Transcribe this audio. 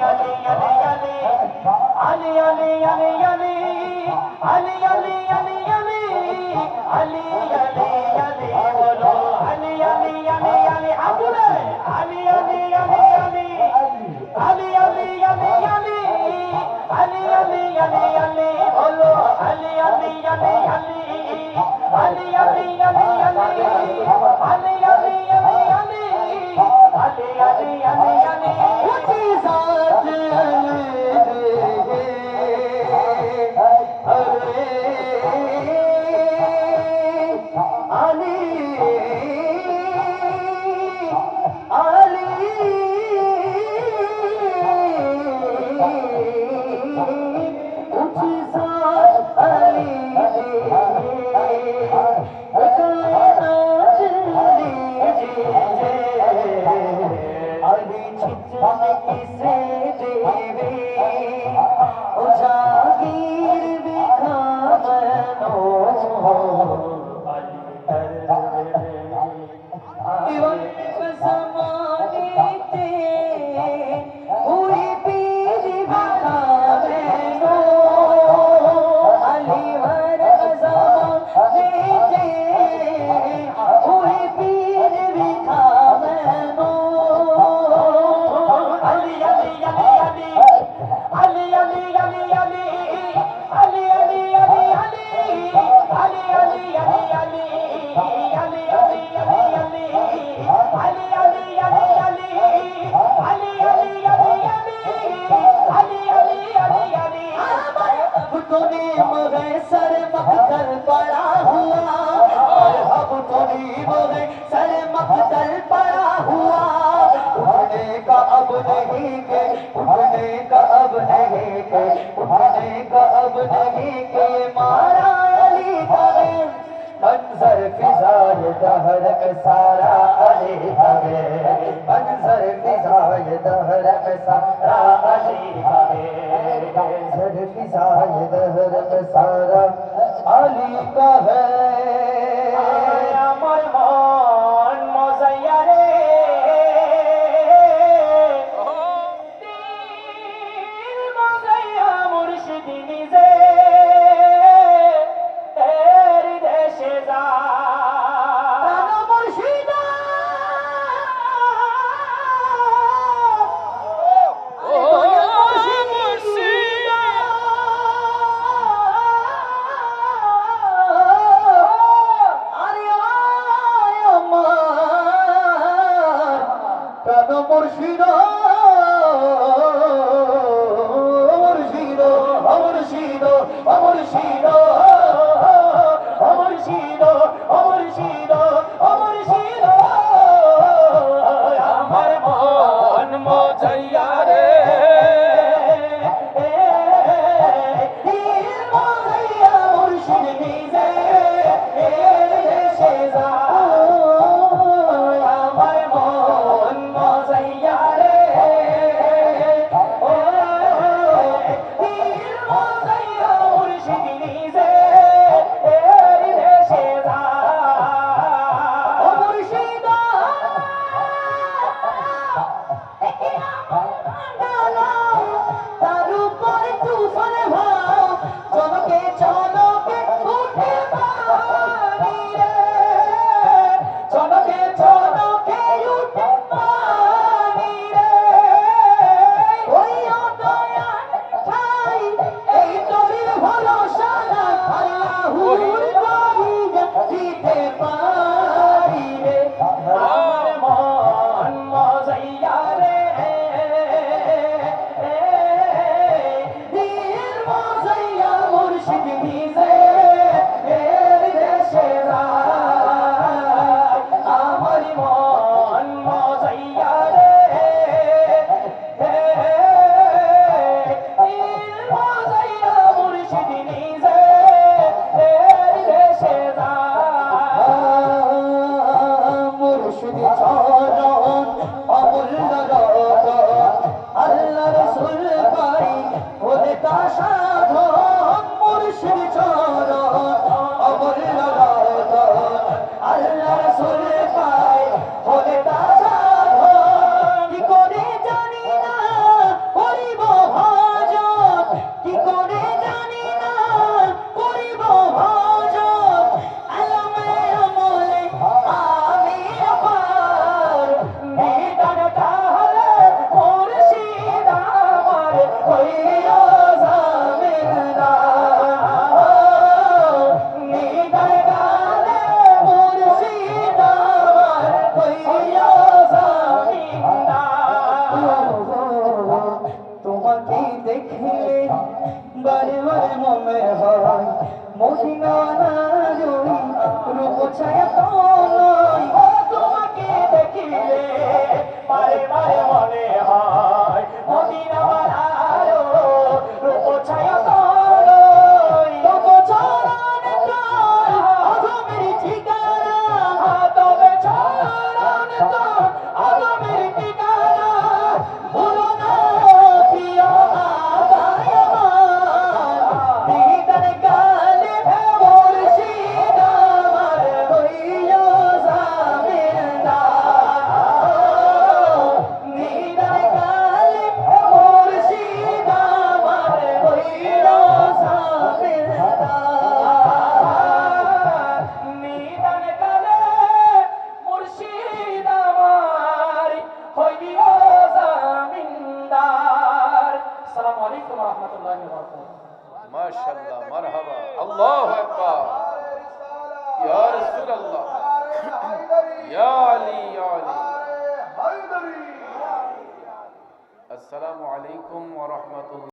What is all मारा भे अंसर फिज़ा दरक सारा अली भे अंसर फिज़ाए दरक सारा अली भे دہرک سارا सारा अली ہے আশিকি নিজে এর দেশে যা। মুর্শিদ I want to see you. দেখলে বারে বারে মনে হয় মহিনা রূপ ছায়া الله أكبر. يا رسول الله. يا علي يا علي. السلام عليكم ورحمة الله.